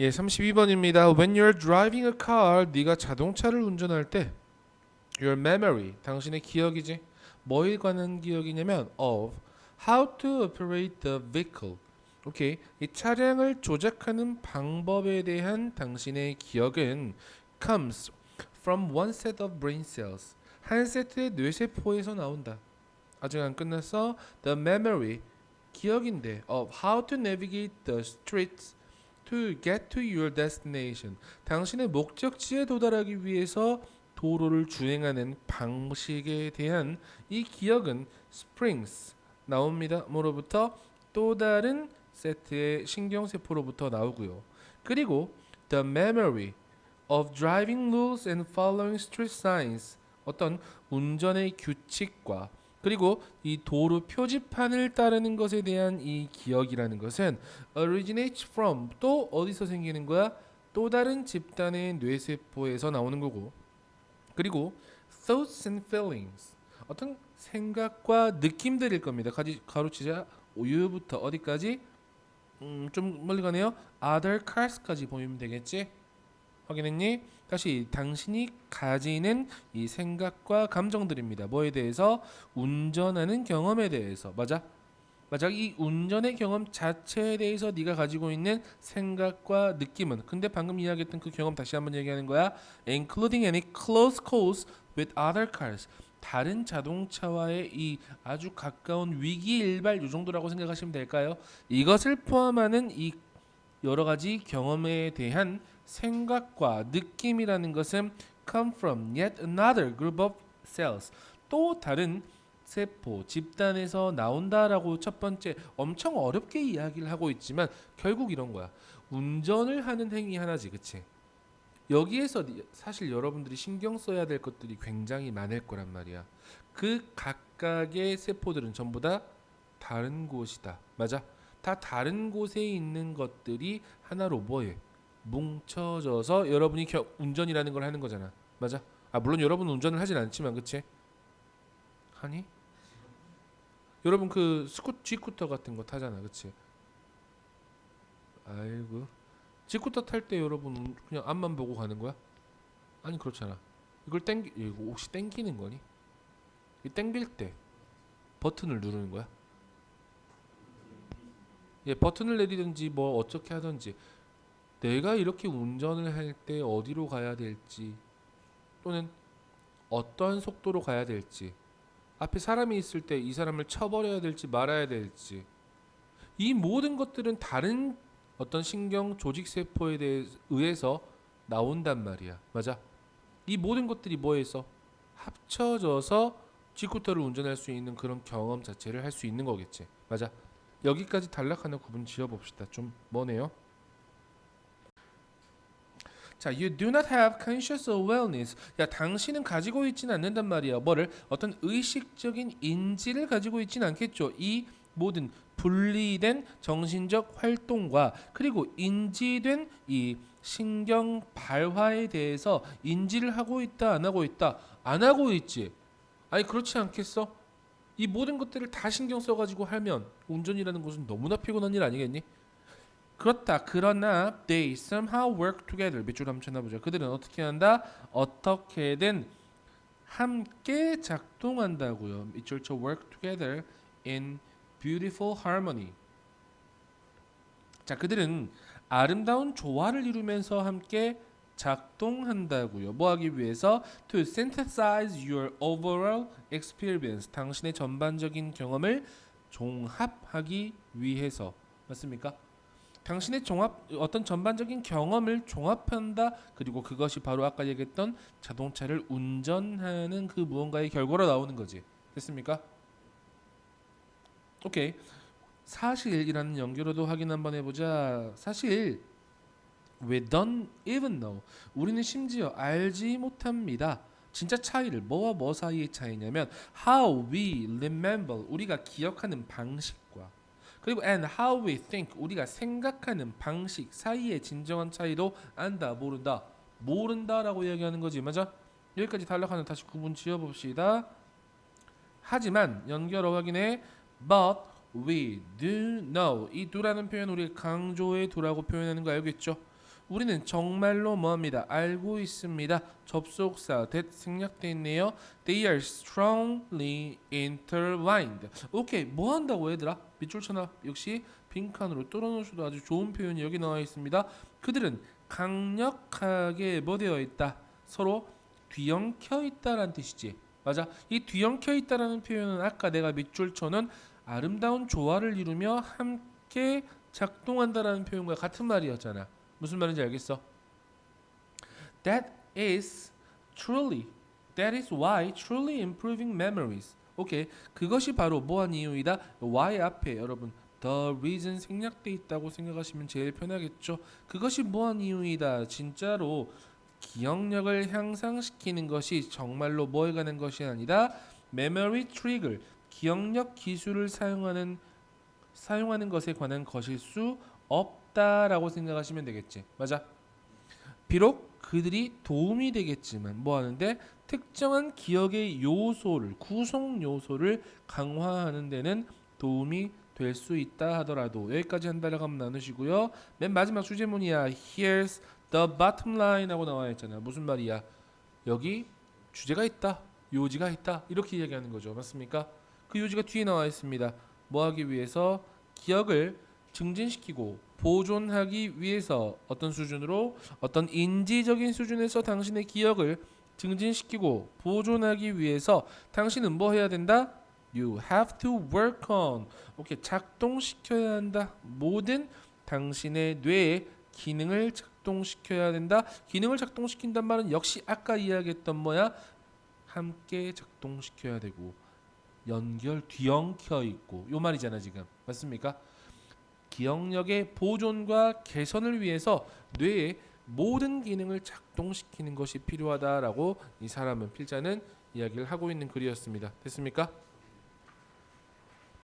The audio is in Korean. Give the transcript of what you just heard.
예, 32번입니다. When you're driving a car, 네가 자동차를 운전할 때 your memory, 당신의 기억이지. 뭐에 관한 기억이냐면 of how to operate the vehicle. 오케이. 이 차량을 조작하는 방법에 대한 당신의 기억은 comes from one set of brain cells. 한 세트의 뇌세포에서 나온다. 아직 안 끝났어. The memory 기억인데 of how to navigate the streets to get to your destination. 당신의 목적지에 도달하기 위해서 도로를 주행하는 방식에 대한 이 기억은 springs 나옵니다. 뭐로부터 또 다른 세트의 신경세포로부터 나오고요. 그리고 the memory of driving rules and following street signs 어떤 운전의 규칙과 그리고 이 도로 표지판을 따르는 것에 대한 이 기억이라는 것은 originates from 또 어디서 생기는 거야? 또 다른 집단의 뇌세포에서 나오는 거고 그리고 thoughts and feelings 어떤 생각과 느낌들일 겁니다. 가지 가로치자 우유부터 어디까지? 음, 좀 멀리 가네요. other cars까지 보이면 되겠지? 확인했니? 다시 당신이 가지는 이 생각과 감정들입니다. 뭐에 대해서? 운전하는 경험에 대해서. 맞아? 맞아. 이 운전의 경험 자체에 대해서 네가 가지고 있는 생각과 느낌은 근데 방금 이야기했던 그 경험 다시 한번 얘기하는 거야. including any close calls with other cars. 다른 자동차와의 이 아주 가까운 위기 일발 요 정도라고 생각하시면 될까요? 이것을 포함하는 이 여러 가지 경험에 대한 생각과 느낌이라는 것은 come from yet another group of cells. 또 다른 세포 집단에서 나온다라고 첫 번째 엄청 어렵게 이야기를 하고 있지만 결국 이런 거야. 운전을 하는 행위 하나지, 그치? 여기에서 니- 사실 여러분들이 신경 써야 될 것들이 굉장히 많을 거란 말이야. 그 각각의 세포들은 전부 다 다른 곳이다. 맞아? 다 다른 곳에 있는 것들이 하나로 뭐해? 뭉쳐져서 여러분이 겨, 운전이라는 걸 하는 거잖아. 맞아? 아 물론 여러분 운전을 하진 않지만 그치? 하니? 여러분 그 스쿠 G쿠터 같은 거 타잖아. 그치? 아이고. G쿠터 탈 때 여러분 운- 그냥 앞만 보고 가는 거야? 아니 그렇잖아. 이걸 땡기 이거 혹시 땡기는 거니? 이 땡길 때 버튼을 누르는 거야? 예, 버튼을 내리든지 뭐 어떻게 하든지 내가 이렇게 운전을 할 때 어디로 가야 될지 또는 어떠한 속도로 가야 될지 앞에 사람이 있을 때 이 사람을 쳐버려야 될지 말아야 될지 이 모든 것들은 다른 어떤 신경 조직 세포에 의해서 나온단 말이야. 맞아? 이 모든 것들이 뭐에서 합쳐져서 지쿠터를 운전할 수 있는 그런 경험 자체를 할 수 있는 거겠지. 맞아? 여기까지 단락 하나 구분 지어 봅시다. 좀 뭐네요? 자, you do not have conscious awareness. 야, 당신은 가지고 있지는 않는단 말이야. 뭐를 어떤 의식적인 인지를 가지고 있지는 않겠죠. 이 모든 분리된 정신적 활동과 그리고 인지된 이 신경 발화에 대해서 인지를 하고 있다, 안 하고 있다, 안 하고 있지. 아니 그렇지 않겠어? 이 모든 것들을 다 신경 써가지고 하면 운전이라는 것은 너무나 피곤한 일 아니겠니? 그렇다. 그러나 they somehow work together. 밑줄 한번 쳐다보자. 그들은 어떻게 한다? 어떻게든 함께 작동한다고요. 밑줄 쳐 work together in beautiful harmony. 자, 그들은 아름다운 조화를 이루면서 함께 작동한다고요. 뭐 하기 위해서 to synthesize your overall experience. 당신의 전반적인 경험을 종합하기 위해서. 맞습니까? 당신의 종합 어떤 전반적인 경험을 종합한다. 그리고 그것이 바로 아까 얘기했던 자동차를 운전하는 그 무언가의 결과로 나오는 거지. 됐습니까? 오케이. 사실이라는 연결어도 확인 한번 해보자. 사실 we don't even know. 우리는 심지어 알지 못합니다. 진짜 차이를 뭐와 뭐 사이의 차이냐면 how we remember 우리가 기억하는 방식과 그리고 and how we think 우리가 생각하는 방식 사이의 진정한 차이도 안다 모른다 모른다라고 이야기하는 거지 맞아? 여기까지 단락하는 다시 구분 지어봅시다. 하지만 연결어 확인해 but we do know 이 do라는 표현 우리 강조의 do라고 표현하는 거 알겠죠? 우리는 정말로 뭐합니다. 알고 있습니다. 접속사 that 생략돼 있네요. They are strongly intertwined. 오케이, 뭐 한다고 얘들아? 밑줄 쳐놔. 역시 빈칸으로 뚫어놓으셔도 아주 좋은 표현이 여기 나와 있습니다. 그들은 강력하게 뭐 되어 있다. 서로 뒤엉켜 있다라는 뜻이지. 맞아. 이 뒤엉켜 있다라는 표현은 아까 내가 밑줄 쳐는 아름다운 조화를 이루며 함께 작동한다라는 표현과 같은 말이었잖아. 무슨 말인지 알겠어? That is truly that is why truly improving memories. 오케이. 그것이 바로 뭐한 이유이다. why 앞에 여러분 the reason 생략돼 있다고 생각하시면 제일 편하겠죠. 그것이 뭐한 이유이다. 진짜로 기억력을 향상시키는 것이 정말로 뭐에 가는 것이 아니라 memory trigger 기억력 기술을 사용하는 사용하는 것에 관한 것일 수 없 다라고 생각하시면 되겠지. 맞아. 비록 그들이 도움이 되겠지만 뭐 하는데 특정한 기억의 요소를 구성 요소를 강화하는 데는 도움이 될 수 있다 하더라도 여기까지 한 달에 한번 나누시고요. 맨 마지막 주제문이야. Here's the bottom line 하고 나와 있잖아. 무슨 말이야? 여기 주제가 있다. 요지가 있다. 이렇게 이야기하는 거죠. 맞습니까? 그 요지가 뒤에 나와 있습니다. 뭐 하기 위해서 기억을 증진시키고 보존하기 위해서 어떤 수준으로 어떤 인지적인 수준에서 당신의 기억을 증진시키고 보존하기 위해서 당신은 뭐 해야 된다? You have to work on. 오케이 작동시켜야 한다. 모든 당신의 뇌의 기능을 작동시켜야 된다. 기능을 작동시킨단 말은 역시 아까 이야기했던 뭐야? 함께 작동시켜야 되고 연결 뒤엉켜 있고 요 말이잖아 지금 맞습니까? 기억력의 보존과 개선을 위해서 뇌의 모든 기능을 작동시키는 것이 필요하다라고 이 사람은 필자는 이야기를 하고 있는 글이었습니다. 됐습니까?